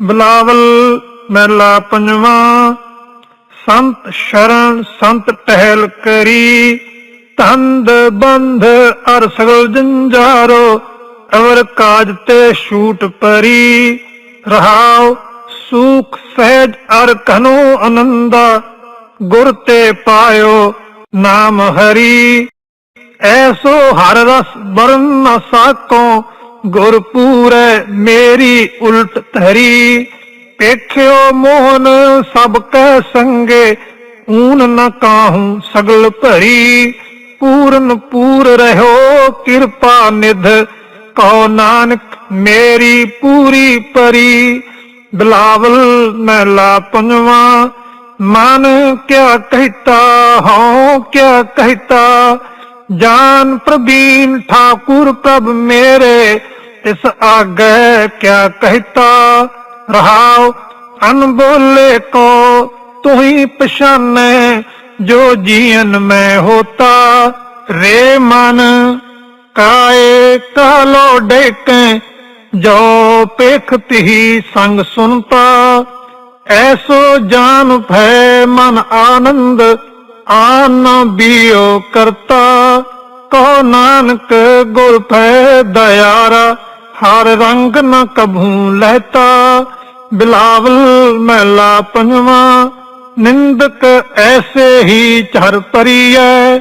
ਬਲਾਵਲ ਮਹਿਲਾ ਪੰਜਵਾ, ਸੰਤ ਸ਼ਰਨ ਸੰਤ ਟਹਿਲ ਕਰੀ ਤੰਦ ਬੰਧ ਅਰ ਸਗਲ ਜੰਜਾਰੋ, ਅਵਰ ਕਾਜ ਤੇ ਛੂਟ ਪਰੀ, ਰਹਾਉ ਸੂਖ ਸਹਿਜ ਅਰ ਕਨੋ ਅਨੰਦਾ, ਗੁਰ ਤੇ ਪਾਇਓ ਨਾਮ ਹਰੀ। ਐਸੋ ਹਰ ਰਸ ਬਰਨ ਸਾਕੋ ਗੁਰਪੂਰੈ ਮੇਰੀ ਉਲਟ ਧਰੀ। ਪੇਖਿਓ ਮੋਹਨ ਸਭ ਕੈ ਸੰਗੇ, ਊਨ ਨ ਕਾਹੂ ਸਗਲ ਭਰੀ। ਪੂਰਨ ਪੂਰ ਰਹਿਓ ਕਿਰਪਾ ਨਿਧ, ਕਹੋ ਨਾਨਕ ਮੇਰੀ ਪੂਰੀ ਪਰੀ। ਬਿਲਾਵਲ ਮਹਿਲਾ ਪੰਜਵਾ, ਮਨ ਕਿਆ ਕਹਿਤਾ, ਹਉ ਕਿਆ ਕਹਿਤਾ। ਜਾਨ ਪ੍ਰਬੀਨ ਠਾਕੁਰ ਪ੍ਰਭ ਮੇਰੇ ਇਸ ਆਗੇ ਕਿਆ ਕਹਿਤਾ? ਰਹਾਉ ਅਨਬੋਲੇ ਕੋ ਤੂੰ ਹੀ ਪਛਾਨੈ, ਜੋ ਜੀਵਨ ਮੈਂ ਹੋਤਾ। ਰੇ ਮਨ, ਕਾਏ ਕਾਲੋ ਡੇਕੇ, ਜੋ ਪੇਖਤੀ ਹੀ ਸੰਗ ਸੁਨਤਾ। ਐਸੋ ਜਾਨ ਭੈ ਮਨ ਆਨੰਦ, ਆਨ ਬਿਓ ਕਰਤਾ। ਕਹੋ ਨਾਨਕ ਗੁਰ ਭੈ ਦਇਆਰਾ ਹਰ ਰੰਗ ਨਾ ਕਭੂ ਲਹਤਾ, ਬਿਲਾਵਲ ਮਹਿਲਾ ਪੰਜਵਾ, ਨਿੰਦਕ ਐਸੇ ਹੀ ਚਰ ਪਰੀਐ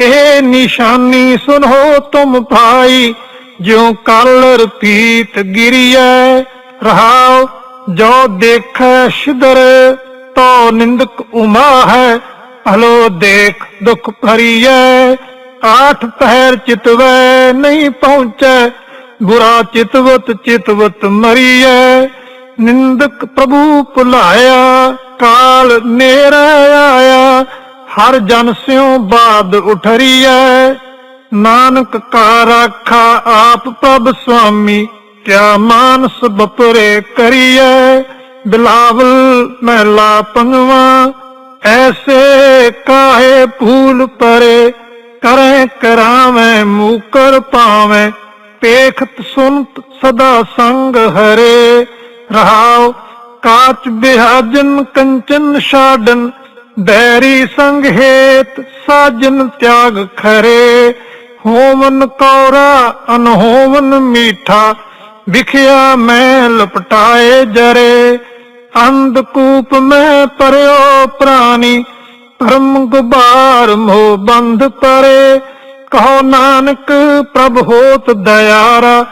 ਇਹ ਨਿਸ਼ਾਨੀ ਸੁਨੋ ਤੁਮ ਭਾਈ, ਜਿਉ ਕਲ ਰਪੀਤ ਗਿਰੀਐ, ਰਹਾਉ ਜੋ ਦੇਖੈ ਸ਼ਿਦਰ, ਤੋ ਨਿੰਦਕ ਉਮਾ ਹੈ ਹਲੋ ਦੇਖ ਦੁਖ ਭਰੀਐ, ਆਠ ਪਹਿਰ ਚਿਤਵੈ ਨਹੀਂ ਪਹੁੰਚੈ ਬੁਰਾ ਚਿਤਵਤ ਚਿਤਵਤ ਮਰੀਐ। ਨਿੰਦਕ ਪ੍ਰਭੂ ਭੁਲਾਇਆ, ਕਾਲ ਨੇਰਾ ਆਇਆ। ਹਰ ਜਨ ਸਿਉ ਬਾਦ ਉਠਰੀਐ। ਨਾਨਕ ਕਾ ਰਾਖਾ ਆਪ ਪ੍ਰਭ ਸੁਆਮੀ, ਕਿਆ ਮਾਨਸ ਬਪਰੇ ਕਰੀਐ। ਬਿਲਾਵਲ ਮਹਿਲਾ ਪੰਜਵਾ ਐਸੇ ਕਾਹੇ ਭੂਲ ਪਰੇ। ਕਰੇ ਕਰਾਵੇਂ, ਮੂਕਰ ਪਾਵੇਂ। ਪੇਖਤ ਸੁਨਤ ਸਦਾ ਸੰਗ ਹਰੇ, ਰਹਾਉ ਕਾਚ ਬਿਹਾਜਨ ਕੰਚਨ ਛਾਡਨ, ਬੈਰੀ ਸੰਗ ਹੇਤ ਸਾਜਨ ਤਿਆਗ ਖਰੇ। ਹੋਵਨ ਕੌਰਾ, ਅਨਹੋਵਨ ਮੀਠਾ, ਵਿਖਿਆ ਮੈਂ ਲਪਟਾਏ ਜਰੇ। ਅੰਧਕੂਪ ਮੈਂ ਪਰਿਓ ਪ੍ਰਾਨੀ ਪਰਮ ਗੁਬਾਰ ਮੋਹ ਬੰਧ ਪਰੇ। ਕਹੋ ਨਾਨਕ, ਪ੍ਰਭ ਹੋਤ ਦਇਆਰਾ,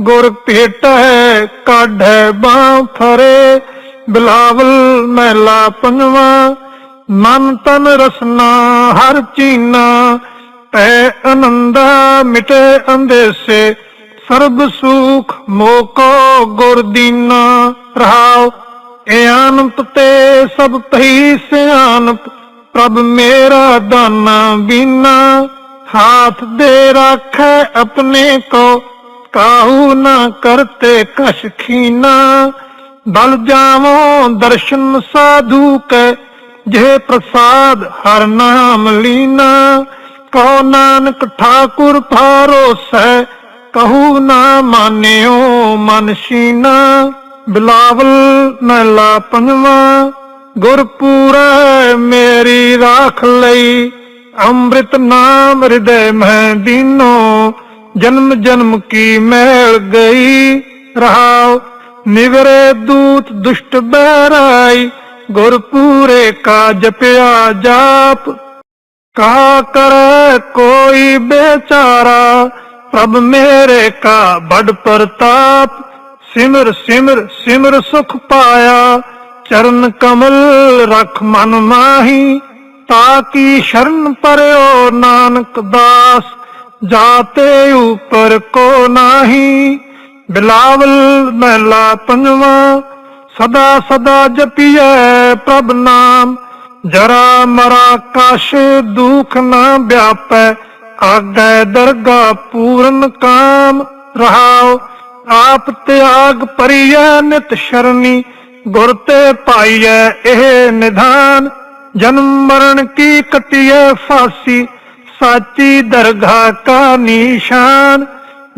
ਗੁਰ ਭੇਟੈ, ਕਾਢੈ ਬਾਹ ਫਰੇ, ਬਿਲਾਵਲ ਮਹਿਲਾ ਪੰਜਵਾ ਮਨ ਤਨ ਰਸਨਾ ਹਰ ਚੀਨਾ, ਪੈ ਆਨੰਦਾ ਮਿਟੇ ਅੰਦੇਸੇ, ਸਰਬ ਸੁਖ ਮੋਕੋ ਗੁਰ ਦੀਨਾ, ਰਹਾਉ ਏ ਆਨੰਤ ਤੇ ਸਭ ਪਈ ਸਿਆਨਪ, ਪ੍ਰਭ ਮੇਰਾ ਦਾਨਾ ਬੀਨਾ। ਹਾਥ ਦੇ ਰਾਖੈ ਆਪਣੇ ਕੋ, ਕਾਹੂ ਨਾ ਕਰਤੇ ਕਛ ਖੀਨਾ। ਬਲ ਜਾਵੋ ਦਰਸ਼ਨ ਸਾਧੂ ਕੈ, ਜੇ ਪ੍ਰਸਾਦ ਹਰ ਨਾਮ ਲੀਨਾ। ਕਹੋ ਨਾਨਕ ਠਾਕੁਰ ਫਾਰੋਸੈ ਕਹੂ ਨਾ ਮਾਨਿਓ ਮਨ ਸ਼ੀਨਾ। ਬਿਲਾਵਲ ਮਹਿਲਾ ਪੰਜਵਾ ਗੁਰਪੂਰੈ ਮੇਰੀ ਰਾਖ ਲਈ। ਅੰਮ੍ਰਿਤ ਨਾਮ ਹਿਰਦੈ ਮੈਂ ਦੀਨੋ, ਜਨਮ ਜਨਮ ਕੀ ਮੈਲ ਗਈ ਰਹਾਉ। ਨਿਵਰੇ ਦੂਤ ਦੁਸ਼ਟ ਬਹਿਰਾਈ ਗੁਰਪੂਰੇ ਕਾ ਜਪਿਆ ਜਾਪ। ਕਾ ਕਰੈ ਕੋਈ ਬੇਚਾਰਾ, ਪ੍ਰਭ ਮੇਰੇ ਕਾ ਬੜ ਪ੍ਰਤਾਪ। ਸਿਮਰ ਸਿਮਰ ਸਿਮਰ ਸੁਖ ਪਾਇਆ, ਚਰਨ ਕਮਲ ਰਖ ਮਨ ਮਾਹੀ। ਤਾਕੀ ਸ਼ਰਨ ਪਰਿਓ ਨਾਨਕ ਦਾਸ? ਜਾਤੇ ਉਪਰ ਕੋ ਨਾਹੀ? ਬਿਲਾਵਲ ਮਹਿਲਾ ਪੰਜਵਾ, ਸਦਾ ਸਦਾ ਜਪੀਐ ਪ੍ਰਭ ਨਾਮ। ਜਰਾ ਮਰਾ ਕਸ਼ ਦੁਖ ਨਾ ਵਿਆਪੈ, ਆਗੈ ਦਰਗਾ ਪੂਰਨ ਕਾਮ ਰਹਾਓ ਆਪ ਤਿਆਗ ਪਰਿਐ ਨਿਤ ਸ਼ਰਨੀ, ਗੁਰ ਤੇ ਪਾਈਐ ਇਹ ਨਿਧਾਨ। ਜਨਮ ਮਰਨ ਕੀ ਕਟਿਐ ਫਾਸੀ? ਸਾਚੀ ਦਰਗਾ ਕਾ ਨਿਸ਼ਾਨ।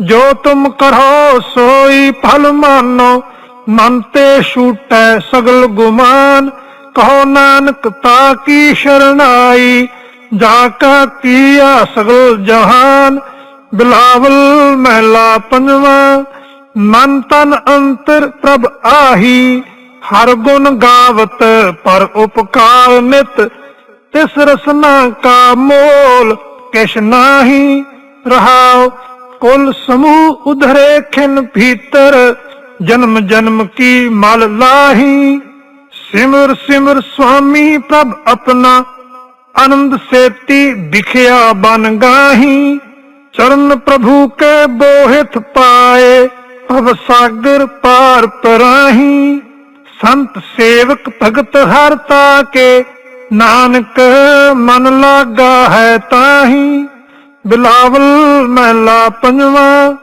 ਜੋ ਤੁਮ ਕਰੋ, ਸੋਈ ਫਲ ਮਾਨੋ। ਮਨ ਤੇ ਛੂਟੈ ਸਗਲ ਗੁਮਾਨ। ਕਹੋ ਨਾਨਕ, ਤਾ ਕੀ ਸ਼ਰਨਾਈ? ਜਾ ਕਾ ਕੀਆ ਸਗਲ ਜਹਾਨ? ਬਿਲਾਵਲ ਮਹਿਲਾ ਪੰਜਵਾ। ਮਨ ਤਨ ਅੰਤਰ ਪ੍ਰਭ ਆਹੀ। ਹਰ ਗੁਣ ਗਾਵਤ ਪਰ ਉਪਕਾਰ ਨਿਤ, ਤਿਸ ਰਸਨਾ ਕਾ ਮੋਲ, ਕਿਛ ਨਾਹੀ ਰਹਾਉ, ਕੁਲ ਸਮੂਹ ਉਧਰੇ ਖਿਨ ਭੀਤਰ, ਜਨਮ ਜਨਮ ਕੀ ਮਲ ਲਾਹੀ। ਸਿਮਰ ਸਿਮਰ ਸੁਆਮੀ ਪ੍ਰਭ ਆਪਣਾ, ਆਨੰਦ ਸੇਤੀ ਵਿਖਿਆ ਬਨ ਗਾਹੀ। ਚਰਨ ਪ੍ਰਭੂ ਕੇ ਬੋਹਿਤ ਪਾਏ, ਭਵ ਸਾਗਰ ਪਾਰ ਪਰਾਹੀ। ਸੰਤ ਸੇਵਕ ਭਗਤ ਹਰ ਤਾਕੇ, ਨਾਨਕ ਮਨ ਲਾਗਾ ਹੈ ਤਾਹੀ। ਬਿਲਾਵਲ ਮਹਿਲਾ ਪੰਜਵਾ,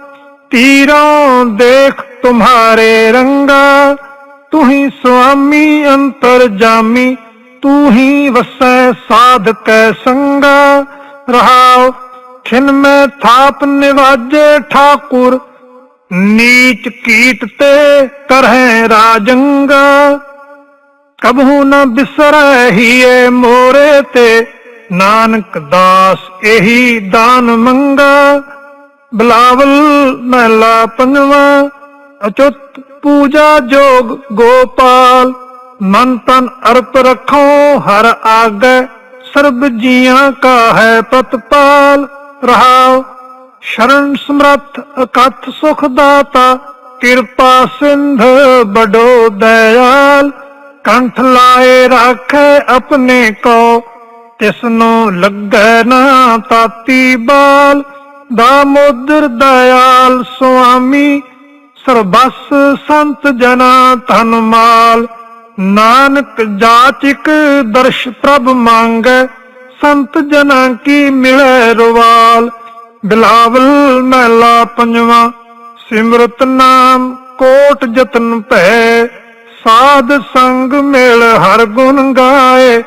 ਤੀਰੋਂ ਦੇਖ ਤੁਮਹਾਰੇ ਰੰਗਾ। ਤੂੰ ਹੀ ਸੁਆਮੀ ਅੰਤਰ ਜਾਮੀ ਤੂੰ ਹੀ ਵਸੈ ਸਾਧ ਕੈ ਸੰਗਾ। ਰਹਾਉ ਖਿਨ ਮੈਂ ਥਾਪ ਨਿਵਾਜੇ ਠਾਕੁਰ ਨੀਚ ਕੀਟ ਤੇ ਕਰਹਿ ਰਾਜੰਗਾ। ਕਬਹੂ ਨ ਬਿਸਰੈ ਹੀਏ ਮੋਰੇ ਤੇ, ਨਾਨਕ ਦਾਸ ਇਹੀ ਦਾਨ ਮੰਗਾ। ਬਲਾਵਲ ਮਹਿਲਾ ਪੰਜਵਾ, ਅਚੁੱਤ ਪੂਜਾ ਜੋਗ ਗੋਪਾਲ। ਮਨ ਤਨ ਅਰਪ ਰਖੋ ਹਰ ਆਗੈ, ਸਰਬ ਜੀਆਂ ਕਾ ਹੈ ਪਤਪਾਲ। ਰਹਾਉ ਸ਼ਰਨ ਸਮਰੱਥ ਅਕਥ ਸੁਖ ਦਾਤਾ, ਕਿਰਪਾ ਸਿੰਧ ਬਡੋ ਦਇਆਲ, ਕੰਠ ਲਾਏ ਰਾਖੇ ਆਪਣੇ ਕੋ, ਤਿਸਨੂੰ ਲੱਗੈ ਨਾ ਤਾਤੀ ਬਾਲ, ਦਾਮੋਦਰ ਦਇਆਲ ਸੁਆਮੀ, ਸਰਬਸ ਸੰਤ ਜਨਾ ਧਨ ਮਾਲ, ਨਾਨਕ ਜਾਚਿਕ ਦਰਸ਼ ਪ੍ਰਭ ਮੰਗੈ, ਸੰਤ ਜਨਾ ਕੀ ਮਿਲੈ ਰਵਾਲ ਬਿਲਾਵਲ ਮਹਿਲਾ ਪੰਜਵਾ, ਸਿਮਰਤ ਨਾਮ ਕੋਟ ਜਤਨ ਭੈ, ਸਾਧ ਸੰਗ ਮੇਲ ਹਰ ਗੁਣ ਗਾਏ,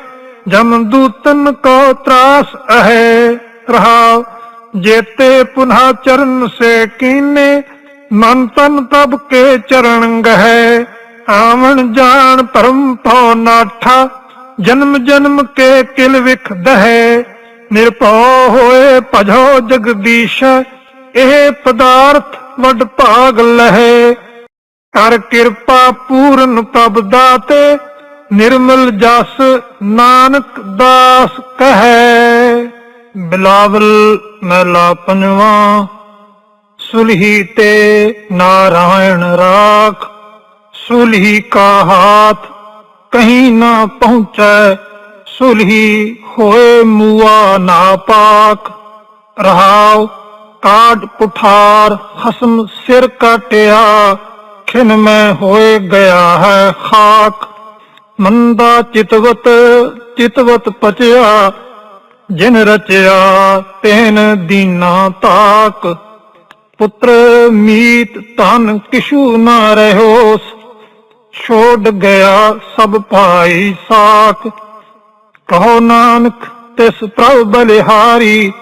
ਜਮ ਦੂਤਨ ਕੋ ਤਰਾਸ ਅਹੈ। ਰਹਾ ਜੇਤੇ ਪੁਨਹ ਚਰਨ ਸੇ ਕੀਨੇ, ਮਨ ਤਨ ਤਬ ਕੇ ਚਰਨ ਗਹਿ। ਆਵਣ ਜਾਣ ਪਰਮ ਪਉ ਨਾਠਾ, ਜਨਮ ਜਨਮ ਕੇ ਕਿਲ ਵਿਖ ਦਹੈ। ਨਿਰਭਉ ਹੋਏ ਭਜੋ ਜਗਦੀਸ਼, ਇਹ ਪਦਾਰਥ ਵੱਡ ਭਾਗ ਲਹੈ। ਕਰ ਕਿਰਪਾ ਪੂਰਨ ਪ੍ਰਭ ਦਾਤੇ, ਨਿਰਮਲ ਜਸ ਨਾਨਕ ਦਾਸ ਕਹੈ। ਬਿਲਾਵਲ ਮਹਿਲਾ ਪੰਜਵਾ, ਸੁਲਹੀ ਤੇ ਨਾਰਾਇਣ ਰਾਖ। ਸੁਲਹੀ ਕਾ ਹਾਥ ਕਹੀਂ ਨਾ ਪਹੁੰਚੈ ਸੁਲਹੀ ਹੋਏ ਮੂਆ ਨਾ ਪਾਕ, ਰਹਾਉ ਕਾਟ ਪੁਠਾਰ, ਹਸਮ ਸਿਰ ਕਾਟਿਆ, ਖਿਨ ਮੈਂ ਹੋਏ ਗਿਆ ਹੈ ਖਾਕ। ਮੰਦਾ ਚਿਤਵਤ ਚਿਤਵਤ ਪਚਿਆ, ਜਿਨ ਰਚਿਆ ਤੈਨ ਦੀਨਾ ਤਾਕ। ਪੁੱਤਰ ਮੀਤ ਤਨ ਕਿਛੂ ਨਾ ਰਹਿਓਸ, ਛੋੜ ਗਿਆ ਸਭ ਭਾਈ ਸਾਖ ਕਹੋ ਨਾਨਕ, ਤਿਸ ਪ੍ਰਭ ਬਲਿਹਾਰੀ,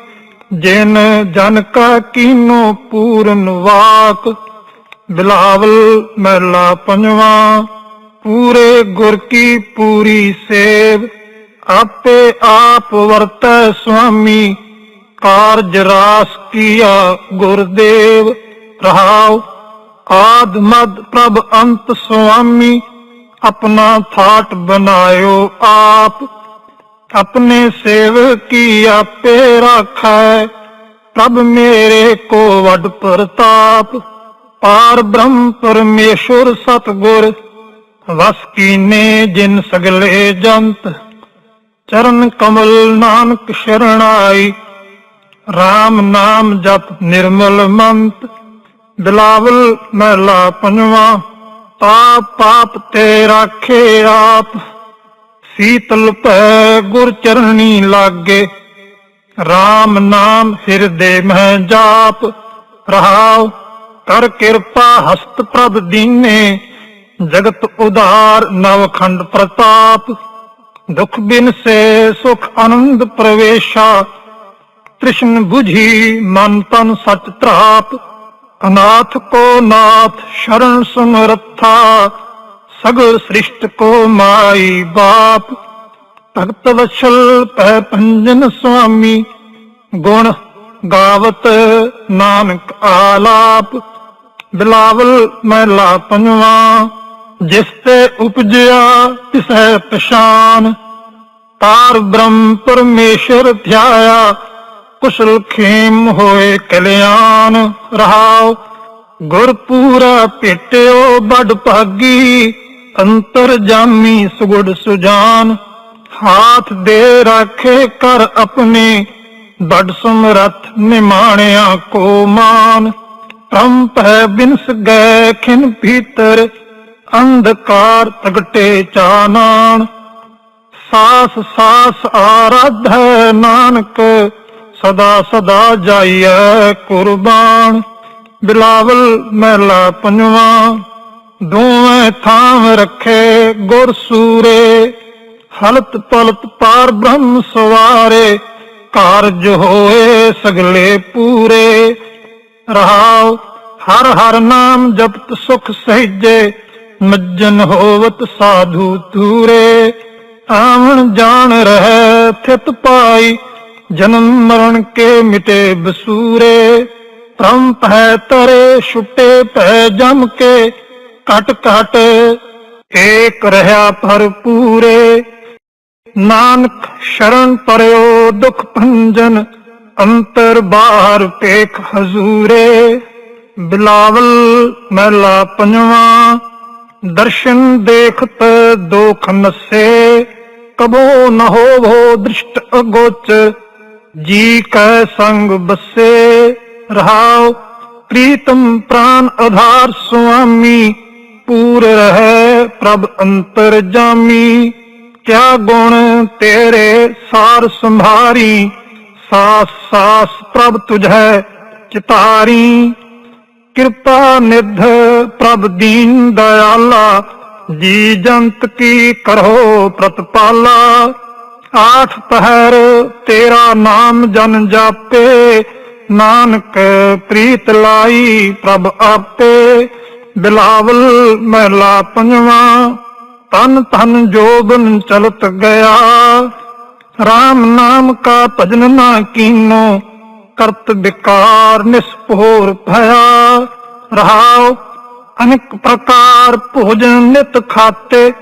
ਜਿਨ ਜਨ ਕਾ ਕੀਨੋ ਪੂਰਨ ਵਾਕ। ਬਿਲਾਵਲ ਮਹਿਲਾ ਪੰਜਵਾ, ਪੂਰੇ ਗੁਰ ਕੀ ਪੂਰੀ ਸੇਵ। ਆਪੇ ਆਪ ਵਰਤੈ ਸੁਆਮੀ, ਕਾਰਜ ਰਾਸ ਕੀਆ ਗੁਰਦੇਵ। ਰਹਾਉ, ਆਦ ਮਦ ਪ੍ਰਭ ਅੰਤ ਸੁਆਮੀ, ਆਪਣਾ ਥਾਟ ਬਨਾਇਓ ਆਪ। ਆਪਣੇ ਸੇਵਕ ਕੀ ਆਪੇ ਰਾਖੈ ਪ੍ਰਭ ਮੇਰੇ ਕੋ ਵੱਡ ਪ੍ਰਤਾਪ ਪਾਰ ਬ੍ਰਹਮ ਪਰਮੇਸ਼ੁਰ ਸਤਗੁਰ ਵਸ ਕੀਨੇ ਜਿਨ ਸਗਲੇ ਜੰਤ ਚਰਨ ਕਮਲ ਨਾਨਕ ਸ਼ਰਣਾਈ RAM ਨਾਮ ਜਪ ਨਿਰਮਲ ਮੰਤ ਬਿਲਾਵਲ ਮਹਿਲਾ ਪੰਜਵਾ ਪਾਪ ਪਾਪ ਤੇ ਰਾਖੇ ਆਪ ਸੀਤਲ ਭੈ ਗੁਰ ਚਰਣੀ ਲਾਗੇ। RAM ਨਾਮ ਹਿਰਦੇ ਮਹਿ ਜਾਪ। ਰਹਾਉ ਕਰ ਕਿਰਪਾ ਹਸਤ ਪ੍ਰਭ ਦੀਨੇ। ਜਗਤ ਉਧਾਰ ਨਵਖੰਡ ਪ੍ਰਤਾਪ। ਦੁਖ ਬਿਨ ਸੇ ਸੁਖ ਆਨੰਦ ਪ੍ਰਵੇਸ਼ਾ। ਤ੍ਰਿਸ਼ਨ 부ਝੀ ਮਨ ਤਨ ਸਚ ਤ੍ਰਾਪ। ਅਨਾਥ ਕੋ ਨਾਥ ਸ਼ਰਨ ਸਮਰੱਥਾ ਸਗਲ ਸ੍ਰਿਸ਼ਟ ਕੋ ਮਾਈ ਬਾਪ ਭਗਤ ਵਛਲ ਪੈ ਪੰਜਨ ਸੁਆਮੀ ਗੁਣ ਗਾਵਤ ਨਾਨਕ ਆਲਾਪ ਬਿਲਾਵਲ ਮਹਿਲਾ ਪੰਜਵਾ ਜਿਸ ਤੇ ਉਪਜਿਆ ਤਿਸੈ ਪਛਾਨ ਤਾਰ ਬ੍ਰਹਮ ਪਰਮੇਸ਼ਰ ਧਿਆਇਆ ਕੁਸ਼ਲ ਖੇਮ ਹੋਏ ਕਲਿਆਣ ਰਹਾਉ ਗੁਰ ਪੂਰਾ ਬੜ ਭਾਗੀ ਅੰਤਰ ਜਾਮੀ ਸੁਗੜ ਸੁਜਾਨ, ਹਾਥ ਦੇ ਰਾਖੇ ਕਰ ਆਪਣੇ ਬੜ ਸਮਰੱਥ ਨਿਮਾਣਿਆ ਕੋ ਮਾਨ। ਪ੍ਰੰਪ ਹੈ ਬਿਨਸ ਗਏ ਖਿਨ ਭੀਤਰ, ਅੰਧਕਾਰ ਤਗਟੇ ਚਾਨਾਨ ਸਾਸ ਸਾਸ ਆਰਾਧ ਹੈ ਨਾਨਕ, ਸਦਾ ਸਦਾ ਜਾਈਐ ਕੁਰਬਾਨ। ਬਿਲਾਵਲ ਮਹਿਲਾ ਪੰਜਵਾ ਦੋਵੇਂ ਥਾਂ ਰੱਖੇ ਗੁਰ ਸੂਰੇ, ਹਲਤ ਪਲਤ ਪਾਰ ਬ੍ਰਹਮ ਸਵਾਰੇ, ਕਾਰਜ ਹੋਏ ਸਗਲੇ ਪੂਰੇ। ਰਹਾਉ, ਹਰ ਹਰ ਨਾਮ ਜਪਤ ਸੁਖ ਸਹਿਜੇ, ਮੱਜਨ ਹੋਵਤ ਸਾਧੂ ਤੂਰੇ ਆਵਣ ਜਾਣ ਰਹਿ ਥਿਤ ਪਾਈ ਜਨਮ ਮਰਨ ਕੇ ਮਿਟੇ ਬਸੂਰੇ। ਪ੍ਰੰਪ ਹੈ ਤਰੇ, ਛੁੱਟੇ ਪੈ ਜਮ ਕੇ ਕਟ ਕਟ ਏਕ ਰਹਾ ਭਰਪੂਰੇ। ਨਾਨਕ ਸ਼ਰਨ ਪਰਿਓ ਦੁਖ ਭੰਜਨ, ਅੰਤਰ ਬਾਹਰ ਪੇਖ ਹਜ਼ੂਰੇ। ਬਿਲਾਵਲ ਮਹਿਲਾ ਪੰਜਵਾ, ਦਰਸ਼ਨ ਦੇਖਤ ਦੋਖ ਨਸੇ। ਕਬੋ ਨ ਹੋਵੋ ਦ੍ਰਿਸ਼ਟ ਅਗੋਚ, ਜੀ ਕੈ ਸੰਗ ਬਸੇ। ਰਹਾਉ, ਪ੍ਰੀਤਮ ਪ੍ਰਾਨ ਆਧਾਰ ਸੁਆਮੀ। ਪੂਰ ਰਹਿ ਪ੍ਰਭ ਅੰਤਰ ਜਾਮੀ, ਕਿਆ ਗੁਣ ਤੇਰੇ ਸਾਰ ਸੰਭਾਰੀ, ਸਾਸ ਸਾਸ ਪ੍ਰਭ ਤੁਝੈ ਚਿਤਾਰੀ। ਕਿਰਪਾ ਨਿਧ ਪ੍ਰਭ ਦੀਨ ਦਇਆਲਾ, ਜੀ ਜੰਤ ਕੀ ਕਰੋ ਪ੍ਰਤਪਾਲਾ। ਆਠ ਪਹਿਰ ਤੇਰਾ ਨਾਮ ਜਨ ਜਾਪੇ, ਨਾਨਕ ਪ੍ਰੀਤ ਲਾਈ ਪ੍ਰਭ ਆਪੇ। ਬਿਲਾਵਲ ਮਹਿਲਾ ਪੰਜਵਾ, ਤਨ ਤਨ ਜੋਬਨ ਚਲਤ ਗਿਆ। RAM ਨਾਮ ਕਾ ਭਜਨ ਨਾ ਕੀਨੋ, ਕਰਤ ਵਿਕਾਰ ਨਿਸਪੋਰ ਭਇਆ। ਰਹਾਉ ਅਨੇਕ ਪ੍ਰਕਾਰ ਭੋਜਨ ਨਿਤ ਖਾਤੇ,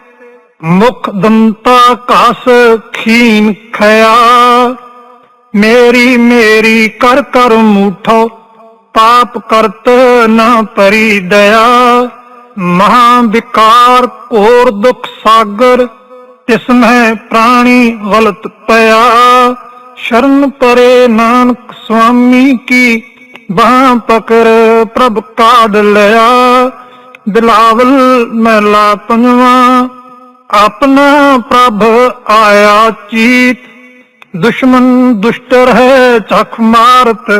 ਮੁਖ ਦੰਤਾ ਕਾਸ ਖੀਨ ਖਿਆ ਮੇਰੀ ਮੇਰੀ ਕਰ ਕਰ ਮੂਠੋ ਪਾਪ ਕਰਤ ਨਾ ਪਰੀ ਦਇਆ ਮਹਾ ਵਿਕਾਰ ਘੋਰ ਦੁਖ ਸਾਗਰ, ਤਿਸ ਪ੍ਰਾਣੀ ਗਲਤ ਪਿਆ। ਸ਼ਰਨ ਪਰੇ ਨਾਨਕ ਸੁਆਮੀ ਕੀ ਬਾਹ ਪਕੜ ਪ੍ਰਭ ਕਾਢ ਲਿਆ। ਬਿਲਾਵਲ ਮਹਿਲਾ ਪੰਜਵਾ, ਆਪਣਾ ਪ੍ਰਭ ਆਇਆ ਚੀਤ। ਦੁਸ਼ਮਨ ਦੁਸ਼ਟ ਹੈ ਚਖ ਮਾਰਤ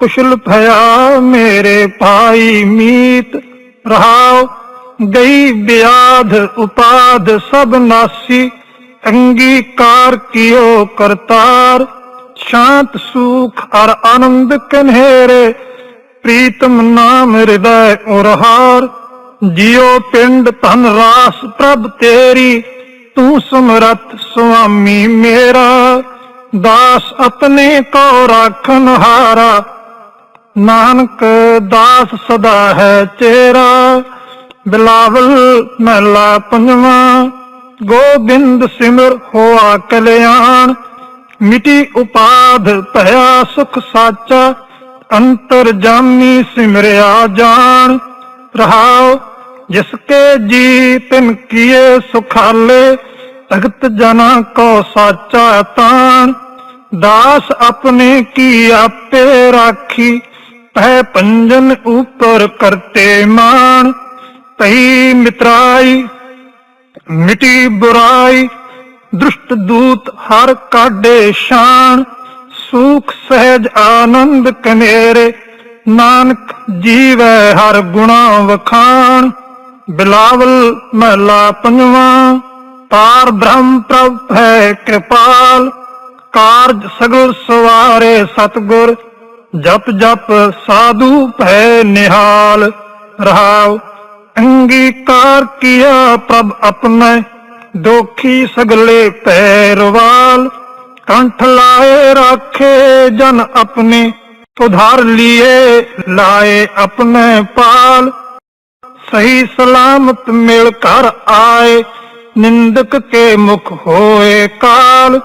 ਕੁਸ਼ਲ ਭਇਆ ਮੇਰੇ ਭਾਈ ਮੀਤ ਰਹਾਉ, ਗਈ ਬਿਆਧ ਉਪਾਦ ਸਭ ਨਾਸੀ, ਅੰਗੀਕਾਰ ਕੀਓ ਕਰਤਾਰ, ਸ਼ਾਂਤ ਸੁਖ ਅਰ ਆਨੰਦ ਕਨੇਰੇ ਪ੍ਰੀਤਮ ਨਾਮ ਹਿਰਦੈ ਉਰਹਾਰ ਜਿਉ ਪਿੰਡ ਧਨ ਰਾਸ ਪ੍ਰਭ ਤੇਰੀ, ਤੂੰ ਸਮਰੱਥ ਸੁਆਮੀ ਮੇਰਾ, ਦਾਸ ਆਪਣੇ ਕੋ ਰਾਖਨ ਹਾਰਾ ਨਾਨਕ ਦਾਸ ਸਦਾ ਹੈ ਤੇਰਾ ਬਿਲਾਵਲ ਮਹਿਲਾ ਪੰਜਵਾ, ਗੋਬਿੰਦ ਸਿਮਰ ਹੋਆ ਕਲਿਆਣ, ਮਿਟੀ ਉਪਾਧ ਭਇਆ ਸੁਖ ਸਾਚਾ, ਅੰਤਰ ਜਾਮੀ ਸਿਮਰਿਆ ਜਾਣ। ਰਹਾਉ, ਜਿਸ ਕੇ ਜੀ ਤਿਨ ਕੀਏ ਸੁਖਾਲੇ, ਭਗਤ ਜਨਾ ਕੋ ਸਾਚਾ ਤਾਣ। ਦਾਸ ਆਪਣੇ ਕੀ ਆਪੇ ਰਾਖੀ ਪੈ ਪੰਜਨ ਉਪਰ ਕਰਤੇ ਮਾਨ ਤਹੀ ਮਿਤਰਾਈ, ਮਿਟੀ ਬੁਰਾਈ, ਦ੍ਰਿਸ਼ਟ ਦੂਤ ਹਰ ਕਾਡੇ ਸ਼ਾਨ ਸੁਖ ਸਹਿਜ ਆਨੰਦ ਕਨੇਰੇ, ਨਾਨਕ ਜੀਵੈ ਹਰ ਗੁਣਾ ਵਖਾਣ, ਬਿਲਾਵਲ ਮਹਲਾ ਪੰਜਵਾ, ਤਾਰ ਬ੍ਰਹਮ ਪ੍ਰਭ ਹੈ ਕਿਰਪਾਲ, ਕਾਰਜ ਸਗਲ ਸਵਾਰੇ ਸਤਗੁਰ ਜਪ ਜਪ ਸਾਧੂ ਭੈ ਨਿਹਾਲ, ਰਹਾਉ, ਅੰਗੀਕਾਰ ਕੀਆ ਪ੍ਰਭ ਆਪਨੇ ਦੋਖੀ ਸਗਲੇ ਪੈਰਵਾਲ ਕੰਠ ਲਾਏ ਰਾਖੇ ਜਨ ਆਪਣੇ, ਉਧਾਰ ਲੀਏ ਲਾਏ ਆਪਣੇ ਪਾਲ। ਸਹੀ ਸਲਾਮਤ ਮਿਲ ਕਰ ਆਏ, ਨਿੰਦਕ ਕੇ ਮੁਖ ਹੋਏ ਕਾਲ।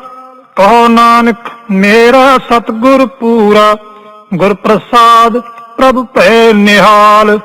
ਕਹੋ ਨਾਨਕ, ਮੇਰਾ ਸਤਿਗੁਰ ਪੂਰਾ ਗੁਰ ਪ੍ਰਸਾਦ ਪ੍ਰਭ ਭੈ ਨਿਹਾਲ।